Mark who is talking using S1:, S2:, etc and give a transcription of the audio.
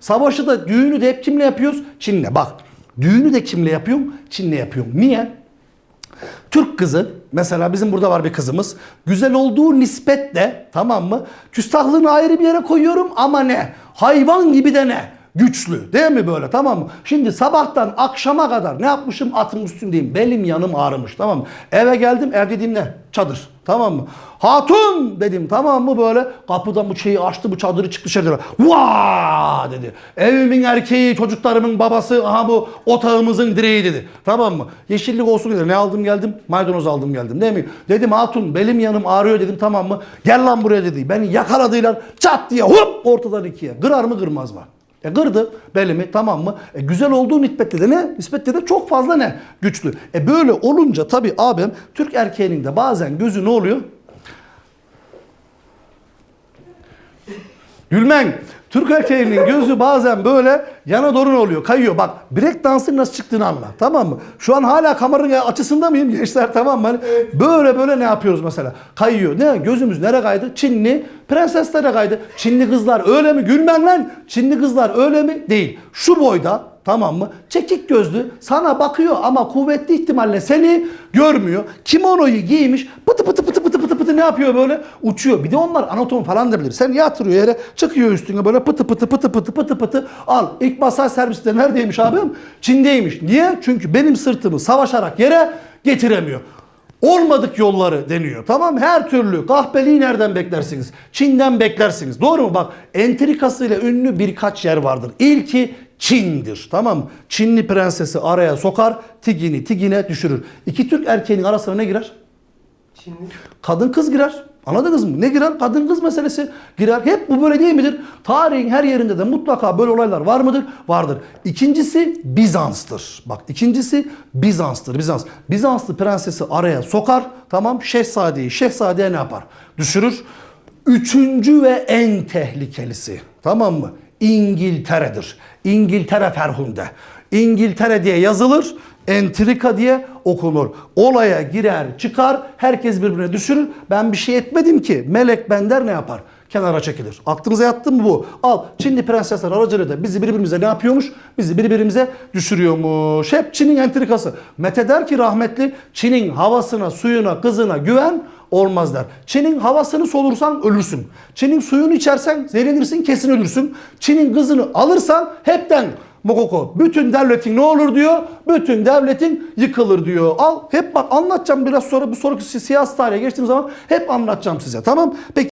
S1: Savaşı da düğünü de hep kimle yapıyoruz? Çin'le. Bak düğünü de kimle yapıyorum? Çin'le yapıyorum. Niye? Türk kızı mesela bizim burada var bir kızımız. Güzel olduğu nispetle tamam mı? Küstahlığını ayrı bir yere koyuyorum ama ne? Hayvan gibi de ne? Güçlü değil mi böyle tamam mı? Şimdi sabahtan akşama kadar ne yapmışım? Atın üstündeyim. Belim yanım ağrımış tamam mı? Eve geldim ev dediğim ne? Çadır tamam mı? Hatun dedim tamam mı böyle? Kapıdan bu şeyi açtı bu çadırı çıktı dışarı. Vaa dedi. Evimin erkeği çocuklarımın babası aha bu otağımızın direği dedi. Tamam mı? Yeşillik olsun dedi. Ne aldım geldim? Maydanoz aldım geldim değil mi? Dedim hatun belim yanım ağrıyor dedim tamam mı? Gel lan buraya dedi. Beni yakaladılar çat diye hop ortadan ikiye. Kırar mı kırmaz mı? E kırdı belimi tamam mı? E güzel olduğu nispetle de ne? Nispetle de çok fazla ne? Güçlü. E böyle olunca tabii abim Türk erkeğinin de bazen gözü ne oluyor? Gülmen. Türk erkeğinin gözü bazen böyle yana doğru ne oluyor? Kayıyor. Bak break dansın nasıl çıktığını anla. Tamam mı? Şu an hala kameranın açısında mıyım gençler? Tamam mı? Hani Böyle böyle ne yapıyoruz mesela? Kayıyor. Ne? Gözümüz nereye kaydı? Çinli prenseslere kaydı. Çinli kızlar öyle mi? Gülmen lan. Çinli kızlar öyle mi? Değil. Şu boyda Tamam mı? Çekik gözlü sana bakıyor ama kuvvetli ihtimalle seni görmüyor. Kimonoyu giymiş pıtı pıtı pıtı pıtı ne yapıyor böyle? Uçuyor. Bir de onlar anatom falan da bilir. Sen yatırıyor yere çıkıyor üstüne böyle pıtı pıtı pıtı pıtı pıtı pıtı al. İlk masaj servisi de neredeymiş abim? Çin'deymiş. Niye? Çünkü benim sırtımı savaşarak yere getiremiyor. Olmadık yolları deniyor. Tamam? Her türlü kahpeliği nereden beklersiniz? Çin'den beklersiniz. Doğru mu? Bak entrikasıyla ünlü birkaç yer vardır. İlki Çin'dir. Tamam? Çinli prensesi araya sokar, tigini tigine düşürür. İki Türk erkeğinin arasına ne girer?
S2: Çinli.
S1: Kadın kız girer. Anladınız mı? Ne girer? Kadın kız meselesi girer. Hep bu böyle değil midir? Tarihin her yerinde de mutlaka böyle olaylar var mıdır? Vardır. İkincisi Bizans'tır. Bak ikincisi Bizans'tır. Bizans. Bizanslı prensesi araya sokar. Tamam. Şehzadeyi şehzadeye ne yapar? Düşürür. Üçüncü ve en tehlikelisi. Tamam mı? İngiltere'dir. İngiltere Ferhunde. İngiltere diye yazılır. Entrika diye okunur. Olaya girer çıkar herkes birbirine düşürür. Ben bir şey etmedim ki. Melek bender ne yapar? Kenara çekilir. Aklınıza yattı mı bu? Al Çinli prensesler aracılığıyla bizi birbirimize ne yapıyormuş? Bizi birbirimize düşürüyormuş. Hep Çin'in entrikası. Mete der ki rahmetli Çin'in havasına, suyuna, kızına güven olmaz der. Çin'in havasını solursan ölürsün. Çin'in suyunu içersen zehirlenirsin kesin ölürsün. Çin'in kızını alırsan hepten Mokoko. Bütün devletin ne olur diyor? Bütün devletin yıkılır diyor. Al hep bak anlatacağım biraz sonra bu sonraki siyasi tarihe geçtiğim zaman hep anlatacağım size. Tamam? Peki